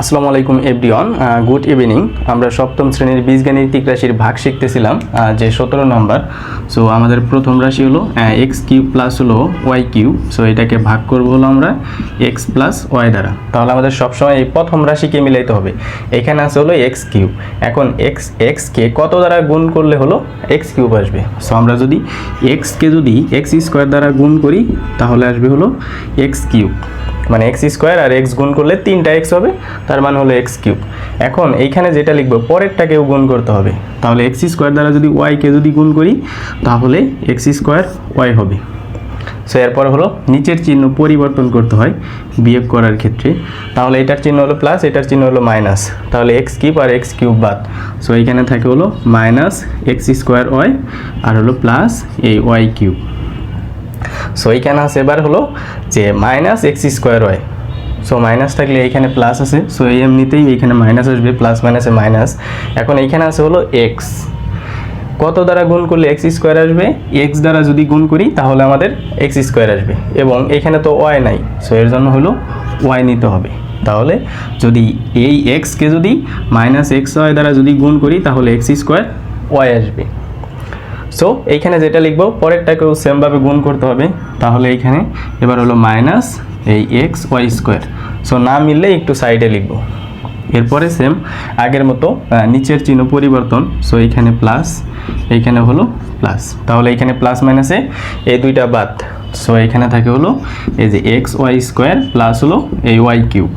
আসসালামু আলাইকুম everyone good evening. আমরা সপ্তম শ্রেণির বীজগাণিতিক রাশির ভাগ শিখতেছিলাম যে সতেরো নম্বর। সো আমাদের প্রথম রাশি হলো এক্স কিউ প্লাস হলো ওয়াই কিউ সো এটাকে ভাগ করব হলো আমরা এক্স প্লাস ওয়াই দ্বারা। তাহলে আমাদের সবসময় এই প্রথম রাশিকে মিলাইতে হবে। এখানে আছে হলো এক্স কিউব। এখন এক্স এক্সকে কত দ্বারা গুণ করলে হলো এক্স কিউব আসবে? সো আমরা যদি এক্সকে যদি এক্স স্কোয়ার দ্বারা গুণ করি, তাহলে আসবে হলো এক্স কিউব। মানে এক্স স্কোয়ার আর এক্স গুণ করলে তিনটা এক্স হবে। তার মানে হলো এক্স কিউব। এখন এইখানে যেটা লিখব পরেরটাকেও গুণ করতে হবে। তাহলে এক্স স্কোয়ার দ্বারা যদি ওয়াইকে যদি গুণ করি, তাহলে এক্স স্কোয়ার ওয়াই হবে। সো এরপর হলো নিচের চিহ্ন পরিবর্তন করতে হয় বিয়োগ করার ক্ষেত্রে। তাহলে এটার চিহ্ন হলো প্লাস এটার চিহ্ন হলো মাইনাস তাহলে এক্স কিউব আর এক্স কিউব বাদ। সো এইখানে থাকে হলো মাইনাস এক্স স্কোয়ার ওয়াই আর হলো প্লাস এই ওয়াই কিউব। সো এইখানে আছে এবার হলো যে মাইনাস এক্স স্কোয়ার হয় সো মাইনাস থাকলে এইখানে প্লাস আছে। সো এই এমনিতেই এইখানে মাইনাস আসবে প্লাস মাইনাসে মাইনাস এখন এইখানে আছে হলো এক্স কত দ্বারা গুণ করলে এক্স স্কোয়ার আসবে? এক্স দ্বারা যদি গুণ করি, তাহলে আমাদের এক্স স্কোয়ার আসবে। এবং এখানে তো ওয়াই নাই। সো এর জন্য হলো ওয়াই নিতে হবে। তাহলে যদি এই এক্সকে যদি মাইনাস এক্স ওয়াই দ্বারা যদি গুণ করি, তাহলে এক্স স্কোয়ার ওয়াই আসবে। সো এইখানে যেটা লিখব, পরেরটাকেও সেমভাবে গুণ করতে হবে। তাহলে এইখানে এবার হলো মাইনাস এই এক্স ওয়াই স্কোয়ার সো না মিললে একটু সাইডে লিখব। এরপরে সেম আগের মতো নিচের চিহ্ন পরিবর্তন। সো এইখানে প্লাস এইখানে হলো প্লাস তাহলে এইখানে প্লাস মাইনাসে এই দুইটা বাদ। সো এখানে থাকে হলো এই যে এক্স ওয়াই স্কোয়ার প্লাস হলো এই ওয়াই কিউব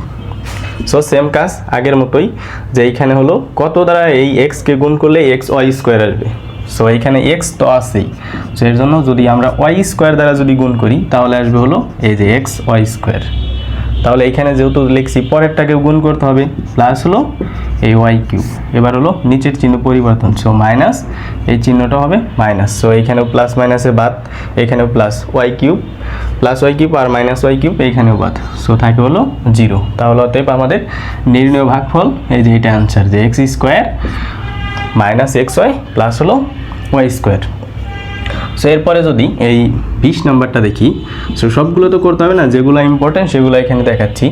সো সেম কাজ আগের মতোই, যে এইখানে হলো কত দ্বারা এই এক্সকে গুণ করলে এক্স ওয়াই স্কোয়ার আসবে। সো এইখানে এক্স তো আছেই। সো এর জন্য যদি আমরা ওয়াই স্কোয়ার দ্বারা যদি গুণ করি, তাহলে আসবে হলো এই যে এক্স ওয়াই স্কোয়ার তাহলে এখানে যেহেতু লিখছি পরেরটাকে গুণ করতে হবে প্লাস হলো এই ওয়াই কিউব এবার হলো নিচের চিহ্ন পরিবর্তন। সো মাইনাস এই চিহ্নটা হবে মাইনাস সো এইখানেও প্লাস মাইনাসে বাদ, এখানেও plus y cube plus y cube আর মাইনাস ওয়াই কিউব এইখানেও বাদ। সো থাকে হলো জিরো তাহলে অতএব আমাদের নির্ণয় ভাগফল, এই যে এটা অ্যান্সার যে x square minus x y plus হলো ওয়াই স্কোয়ার সো এরপরে যদি এই বিশ নাম্বারটা দেখি সো সবগুলো তো করতে হবে না, যেগুলো ইম্পর্টেন্ট সেগুলো এখানে দেখাচ্ছি।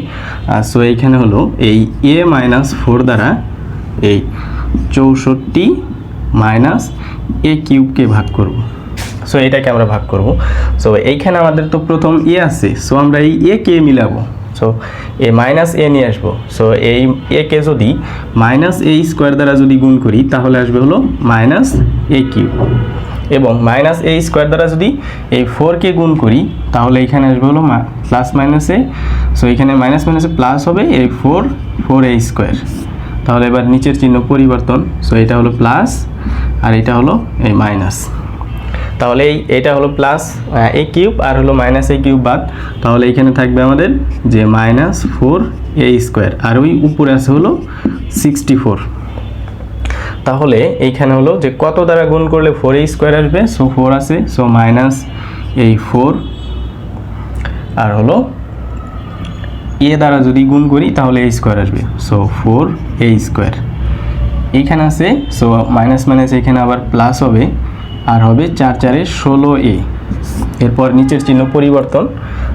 সো এইখানে হলো এই এ মাইনাস ফোর দ্বারা এই চৌষট্টি মাইনাস এ কিউবকে ভাগ করব। সো এটাকে আমরা ভাগ করব। সো এইখানে আমাদের তো প্রথম এ আছে সো আমরা এই এ কে মিলাবো। সো এ মাইনাস এ নিয়ে আসব। সো এই এ কে যদি মাইনাস এ স্কোয়ার দ্বারা যদি গুণ করি, তাহলে আসবে হলো মাইনাস এ কিউব এবং মাইনাস এ স্কোয়ার দ্বারা যদি এই ফোরকে গুণ করি, তাহলে এখানে আসবে হলো প্লাস মাইনাসে সো এখানে মাইনাস মাইনাসে প্লাস হবে এই ফোর ফোর এ স্কোয়ার তাহলে এবার নিচের চিহ্ন পরিবর্তন। সো এটা হলো প্লাস আর এটা হলো এই মাইনাস তাহলে এই এটা হলো প্লাস এ কিউব আর হলো মাইনাস এ কিউব বাদ। তাহলে এখানে থাকবে আমাদের যে মাইনাস ফোর এ স্কোয়ার আর ওই উপরে আছে হলো সিক্সটি ফোর তাহলে এইখানে হলো যে কত দ্বারা গুণ করলে ফোর এ স্কোয়ার আসবে? সো ফোর আছে সো মাইনাস এই ফোর আর হলো এ দ্বারা যদি গুণ করি, তাহলে এ স্কোয়ার আসবে। সো ফোর এ স্কোয়ার এইখানে আছে সো মাইনাস মাইনাস এখানে আবার প্লাস হবে। আর হবে চার চারে ষোলো এ। এরপর নিচের চিহ্ন পরিবর্তন।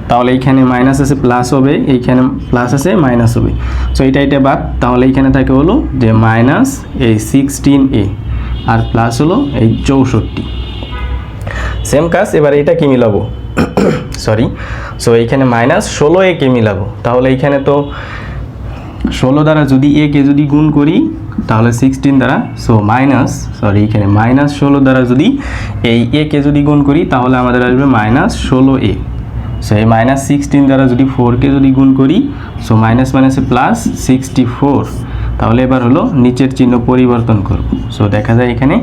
তাহলে এইখানে মাইনাস আছে প্লাস হবে, এইখানে প্লাস আছে মাইনাস হবে। সো এটা এটা বাদ, তাহলে এইখানে থাকে হলো যে মাইনাস এই সিক্সটিন এ আর প্লাস হলো এই চৌষট্টি। সেম কাজ, এবার এটা কি মিলাবো? সরি সো এইখানে মাইনাস ষোলো এ কে মিলাবো। তাহলে এইখানে তো ষোলো দ্বারা যদি এ কে যদি গুণ করি, তাহলে সিক্সটিন দ্বারা সো মাইনাস সরি এখানে মাইনাস ষোলো দ্বারা যদি এই এ কে যদি গুণ করি, তাহলে আমাদের আসবে মাইনাস ষোলো এ সো এই মাইনাস সিক্সটিন দ্বারা যদি ফোরকে যদি গুণ করি সো মাইনাস মাইনাসে প্লাস সিক্সটি ফোর তাহলে এবার হলো নিচের চিহ্ন পরিবর্তন করব। সো দেখা যায় এখানে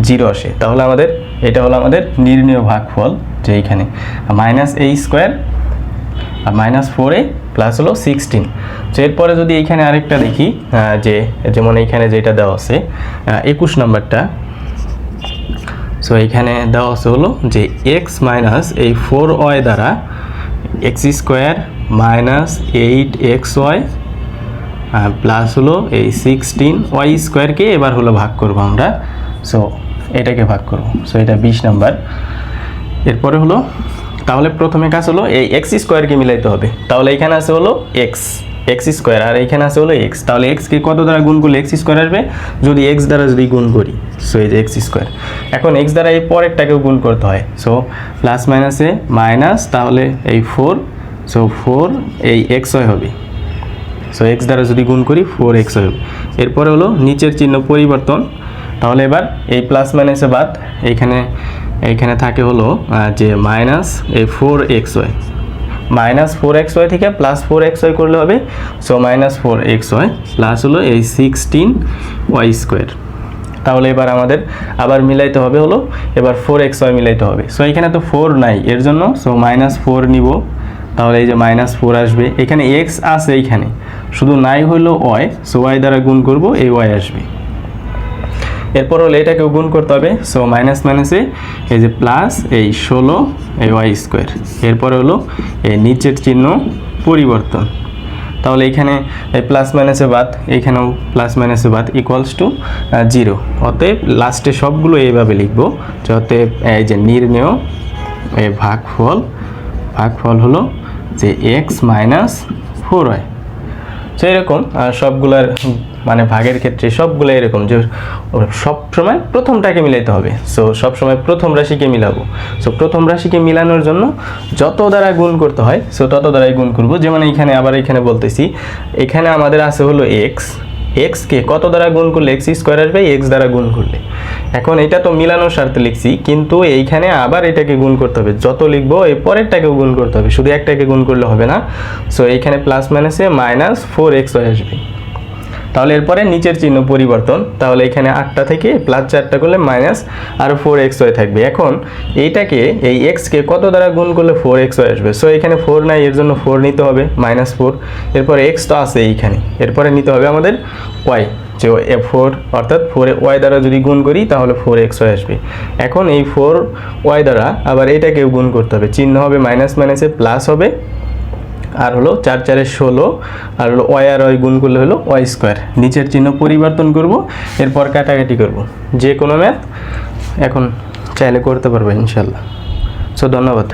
জিরো আসে। তাহলে আমাদের, এটা হলো আমাদের নির্ণয় ভাগফল, যে এখানে। মাইনাস এ স্কোয়ার আর মাইনাস ফোরে প্লাস হলো সিক্সটিন তো এরপরে যদি এইখানে আরেকটা দেখি যে, যেমন এইখানে যেটা দেওয়া আছে একুশ নাম্বারটা। সো এইখানে দেওয়া আছে হলো যে এক্স মাইনাস এই ফোর ওয়াই দ্বারা x square minus eight x y plus হলো এই সিক্সটিন ওয়াই স্কোয়ারকে এবার হলো ভাগ করব আমরা। সো এটাকে ভাগ করব। সো এটা বিশ নাম্বার। এরপরে হলো তাহলে প্রথমে কাজ হলো এই এক্স স্কোয়ারকে মিলাইতে হবে। তাহলে এখানে আছে হলো এক্স এক্স স্কোয়ার আর এখানে আছে হলো এক্স তাহলে এক্সকে কত দ্বারা গুণ করলে এক্স স্কোয়ার আসবে? যদি এক্স দ্বারা যদি গুণ করি সো এই যে এক্স স্কোয়ার এখন এক্স দ্বারা এই পরেরটাকেও গুণ করতে হয়। সো প্লাস মাইনাসে মাইনাস তাহলে এই ফোর সো ফোর এই এক্স হবে। সো এক্স দ্বারা যদি গুণ করি ফোর এক্স হবে। এরপরে হলো নিচের চিহ্ন পরিবর্তন। তাহলে এবার এই প্লাস মাইনাসে বাদ এইখানে এইখানে থাকে হলো যে মাইনাস এই four x y minus four x y থেকে প্লাস ফোর এক্স ওয়াই করলে হবে so minus four x y plus হলো এই সিক্সটিন ওয়াই স্কোয়ার তাহলে এবার আমাদের আবার মিলাইতে হবে হলো, এবার ফোর এক্স ওয়াই মিলাইতে হবে। সো এখানে তো ফোর নাই, এর জন্য সো মাইনাস ফোর নিব। তাহলে এই যে মাইনাস ফোর আসবে, এখানে এক্স আছে এইখানে, শুধু নাই হইল ওয়াই সো ওয়াই দ্বারা গুণ করব, এই ওয়াই আসবে। এরপর হলো এটাকেও গুণ করতে হবে সো মাইনাস মাইনাসে এই যে প্লাস এই ষোলো, এই ওয়াই স্কোয়ার এরপরে হলো এই নিচের চিহ্ন পরিবর্তন। তাহলে এখানে এই প্লাস মাইনাসে বাদ, এখানেও প্লাস মাইনাসে বাদ ইকুয়ালস টু জিরো অতএব লাস্টে সবগুলো এইভাবে লিখব যে অতএব এই যে নির্ণেয়, এই ভাগফল ভাগফল হলো যে এক্স মাইনাস ফোর হয় তো এরকম সবগুলার মানে ভাগের ক্ষেত্রে সবগুলো এরকম যে সবসময় প্রথমটাকে মিলাইতে হবে। সো সবসময় প্রথম রাশিকে মিলাবো। সো প্রথম রাশিকে মিলানোর জন্য যত দ্বারা গুণ করতে হয় সো তত দ্বারাই গুণ করব। যেমন এখানে আবার এখানে বলতেছি, এখানে আমাদের আছে হলো এক্স এক্সকে কত দ্বারা গুণ করলে এক্স স্কোয়ার আসবে? এক্স দ্বারা গুণ করলে। এখন এটা তো মিলানোর স্বার্থে লিখছি, কিন্তু এইখানে আবার এটাকে গুণ করতে হবে। যত লিখব, এই পরেরটাকেও গুণ করতে হবে। শুধু একটাকে গুণ করলে হবে না। সো এইখানে প্লাস মাইনাসে মাইনাস ফোর এক্স হয়ে আসবে। তাহলে এরপরে নিচের চিহ্ন পরিবর্তন। তাহলে এখানে আটটা থেকে প্লাস চারটা করলে মাইনাস আর ফোর এক্স ওয়াই থাকবে। এখন এইটাকে এই এক্সকে কত দ্বারা গুণ করলে ফোর এক্স হয়ে আসবে? সো এখানে ফোর নাই, এর জন্য ফোর নিতে হবে মাইনাস ফোর এরপরে এক্স তো আছে এইখানে। এরপরে নিতে হবে আমাদের ওয়াই যে এ ফোর অর্থাৎ ফোর ওয়াই দ্বারা যদি গুণ করি, তাহলে ফোর এক্স ওয়াই আসবে। এখন এই ফোর ওয়াই দ্বারা আবার এটাকেও গুণ করতে হবে। চিহ্ন হবে মাইনাস মাইনাসে প্লাস হবে আর হলো চার চারে ষোলো, আর হলো ওয়াই আর ওয়াই গুণ করলে হলো ওয়াই স্কোয়ার। নিচের চিহ্ন পরিবর্তন করব, এরপর কাটাকাটি করব। যে কোনো ম্যাথ এখন চাইলে করতে পারবে ইনশাল্লাহ। সো ধন্যবাদ।